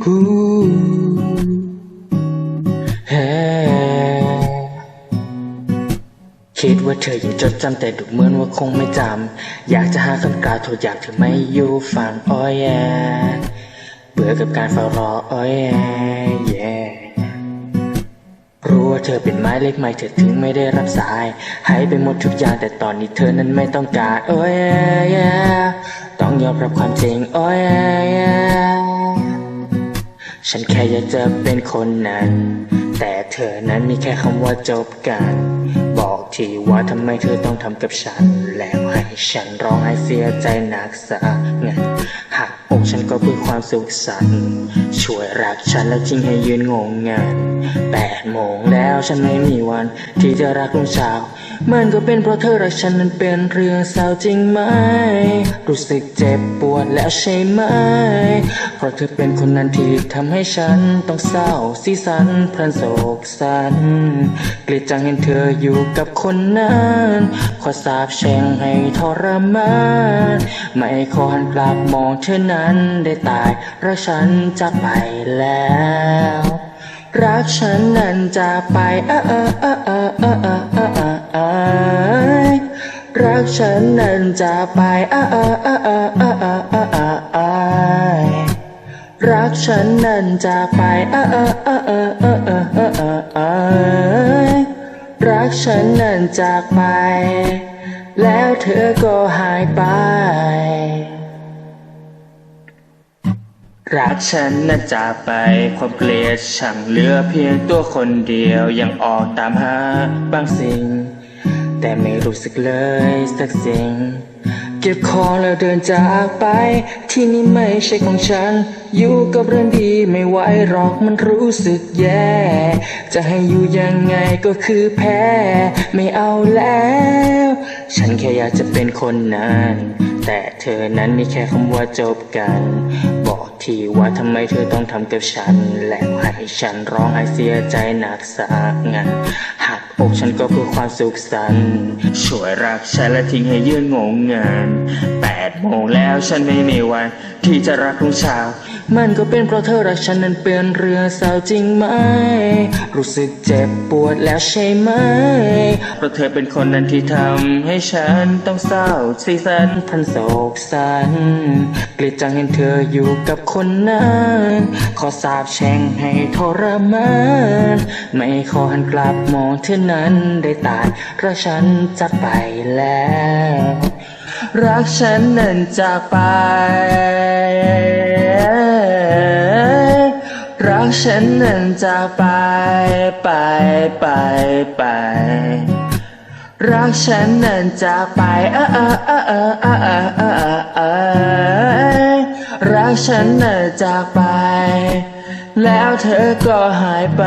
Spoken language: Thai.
คิดว่าเธอยังจดจำแต่ดูเหมือนว่าคงไม่จำ อยากจะหาคำกล่าวโทษอยากเธอไม่อยู่ฟังอ้อยแยเบื่อกับการเฝ้ารออ้อยแยแย่รู้ว่าเธอเป็นไม้เล็กไม้เธอถึงไม่ได้รับสายให้ไปหมดทุกอย่างแต่ตอนนี้เธอนั้นไม่ต้องการ โอ้ยแย่ต้องยอมรับความจริง โอ้ยแย่ ฉันแค่อยากจะเป็นคนนั้น แต่เธอนั้นมีแค่คำว่าจบกัน บอกทีว่าทำไมเธอต้องทำกับฉัน แล้วให้ฉันร้องไห้เสียใจหนักสะงันหักอกฉันก็เพื่อความสุขสันต์ช่วยรักฉันแล้วจริงให้ยืนงงงานแปดโมงแล้วฉันไม่มีวัน ที่จะรักลุงเช้ามันก็เป็นเพราะเธอรักฉันมันเป็นเรื่องเศร้าจริงไหม รู้สึกเจ็บปวดแล้วใช่ไหม เพราะเธอเป็นคนนั้นที่ทำให้ฉันต้องเศร้าสีสันพลันโศกสันเกลียดจังเห็นเธออยู่กับคนนั้นขอสาบแช่งให้ทรมานไม่ขอหันกลับมองเธอนั้นได้ตายรักฉันจากไปแล้วรักฉันนั้นจากไปเออเออเออเออเออเออเออเออรักฉันนั้นจากไปเออเออเออเออเออเออ รักฉันนั้นจากไปเออเออเออเออเออเออเออเออเออรักฉันนั้นจากไป แล้วเธอก็หายไป รักฉันน่ะจากไป ความเกลียดช่างเหลือเพียงตัวคนเดียวยังออกตามหาบางสิ่ง แต่ไม่รู้สึกเลยสักสิ่ง เก็บของแล้วเดินจากไป ที่นี่ไม่ใช่ของฉัน อยู่กับเรื่องดีไม่ไหวหรอกมันรู้สึกแย่ จะให้อยู่ยังไงก็คือแพ้ ไม่เอาแล้ว ฉันแค่อยากจะเป็นคนนั้น แต่เธอนั้นมีแค่คำว่าจบกัน บอกทีว่าทำไมเธอต้องทำกับฉัน แล้วให้ฉันร้องไห้เสียใจหนักสักงานหักอกฉันก็เพื่อความสุขสันต์ช่วยรักฉันและทิ้งให้ยืนงงงานแปดโมงแล้วฉันไม่มีวันที่จะรักลุงเช้ามันก็เป็นเพราะเธอรักฉันนั้นเป็นเรื่องเศร้าจริงไหม รู้สึกเจ็บปวดแล้วใช่ไหม เพราะเธอเป็นคนนั้นที่ทำให้ฉันต้องเศร้าสีสันพันโศกสันเกลียดจังเห็นเธออยู่กับคนนั้น ขอสาบแช่งให้ทรมาน ไม่ขอหันกลับมองเธอนั้นได้ตายเพรักฉันจากไปแล้ว รักฉันนั้นจากไป รักฉันนั้นจากไปไปไปไป รักฉันเนินจากไปเออเออเออเออเออเออรักฉันเนินจากไป แล้วเธอก็หายไป